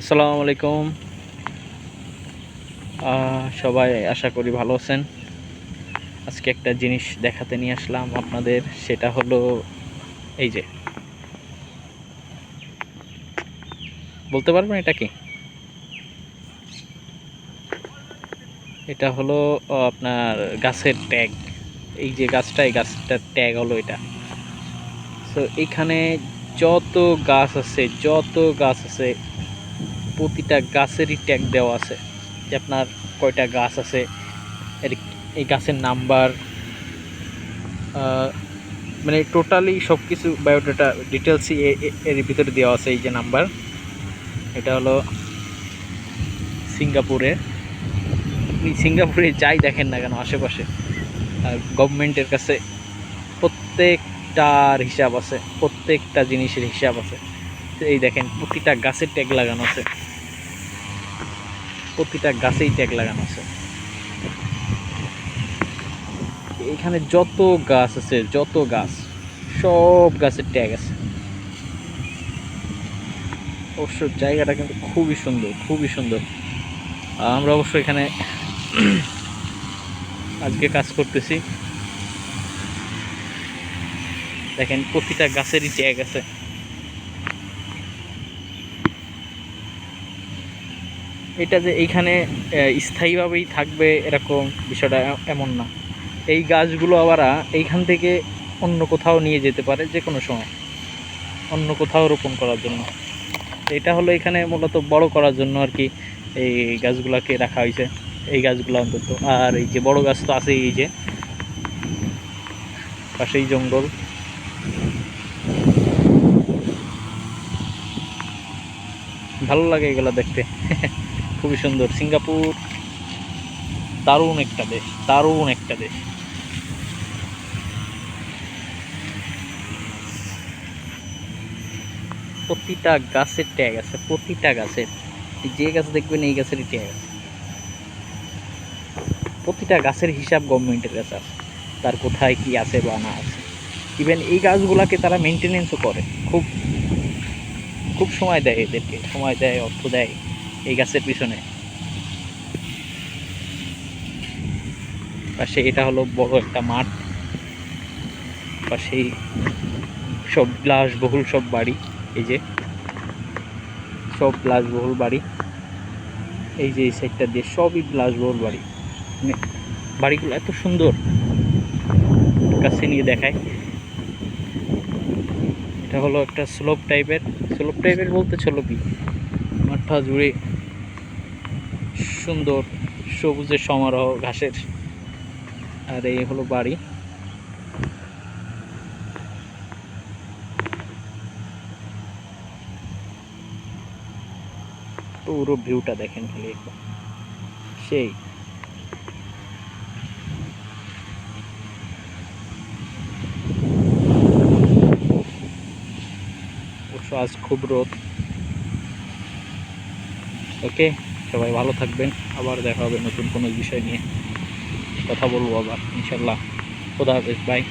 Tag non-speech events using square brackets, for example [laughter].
আসসালামু আলাইকুম। সবাই আশা করি ভালো আছেন। আজকে একটা জিনিস দেখাতে নিয়ে আসলাম আপনাদের, সেটা হলো এই যে। বলতে পারবেন এটা কি? এটা হলো আপনার গাছের ট্যাগ এই যে গাছটা, এই গাছটার ট্যাগ হলো এটা। তো এখানে যত গাছ আছে, যত গাছ আছে প্রতিটা গাছেরই ট্যাগ দেওয়া আছে যে আপনার কয়টা গাছ আছে, এর এই গাছের নাম্বার মানে টোটালি সব কিছু বায়োডাটা ডিটেলসই এর ভিতরে দেওয়া আছে এই যে নাম্বার। এটা হলো সিঙ্গাপুরে। আপনি সিঙ্গাপুরে যাই দেখেন না কেন আশেপাশে গভর্নমেন্টের কাছে প্রত্যেকটার হিসাব আছে, প্রত্যেকটা জিনিসের হিসাব আছে। এই দেখেন, প্রতিটা গাছের ট্যাগ লাগানো আছে। প্রতিটা গাছেই ট্যাগ লাগানো আছে। এখানে যত গাছ আছে, যত গাছ, সব গাছের ট্যাগ আছে। অবশ্য জায়গাটা কিন্তু খুবই সুন্দর খুবই সুন্দর। আমরা অবশ্য এখানে [clears throat] আজকে কাজ করতেছি। দেখেন, প্রতিটা গাছেরই ট্যাগ আছে। এটা যে এইখানে স্থায়ীভাবেই থাকবে এরকম বিষয়টা এমন না। এই গাছগুলো আবার এইখান থেকে অন্য কোথাও নিয়ে যেতে পারে যে কোনো সময়। অন্য কোথাও রোপণ করার জন্য। এটা হলো এখানে মূলত বড় করার জন্য আর কি এই গাছগুলোকে রাখা হয়েছে, এই গাছগুলো অন্তত। আর এই যে বড় গাছ তো আছে এই যে। পাশেই জঙ্গল। ভালো লাগে এগুলো দেখতে। [laughs] খুবই সুন্দর। সিঙ্গাপুর দারুণ একটা দেশ, দারুণ একটা দেশ। প্রতিটা গাছের ট্যাগ আছে, প্রতিটা গাছের। যে গাছ দেখবেন, এই গাছেরই ট্যাগ আছে। প্রতিটা গাছের হিসাব গভর্নমেন্টের কাছে আছে। তার কোথায় কি আছে বা না আছে। ইভেন এই গাছগুলাকে তারা মেনটেনেন্সও করে। খুব খুব সময় দেয় এদেরকে। সময় দেয়, অর্থ দেয়। এই গাছের পিছনে। পাশে এটা হলো বড় একটা মাঠ। পাশেই সব বিলাসবহুল সব বাড়ি, এই যে। সব বিলাসবহুল বাড়ি। এই যে এই সাইডটা দিয়ে সবই বিলাসবহুল বাড়ি। মানে বাড়িগুলো এত সুন্দর। কাছে নিয়ে দেখায়। এটা হলো একটা স্লোপ টাইপের স্লোপ টাইপের বলতে ছলপি মাঠটা জুড়ে সুন্দর সবুজের সমারোহ ঘাসের। আর এই হলো বাড়ি। পুরো ভিউটা দেখেন খালি একবার। সেই। আজ খুব রোদ। ওকে, সবাই ভালো থাকবেন। আবার দেখা হবে নতুন কোনো বিষয় নিয়ে। কথা বলব আবার, ইনশাল্লাহ। খোদা হাফেজ বাই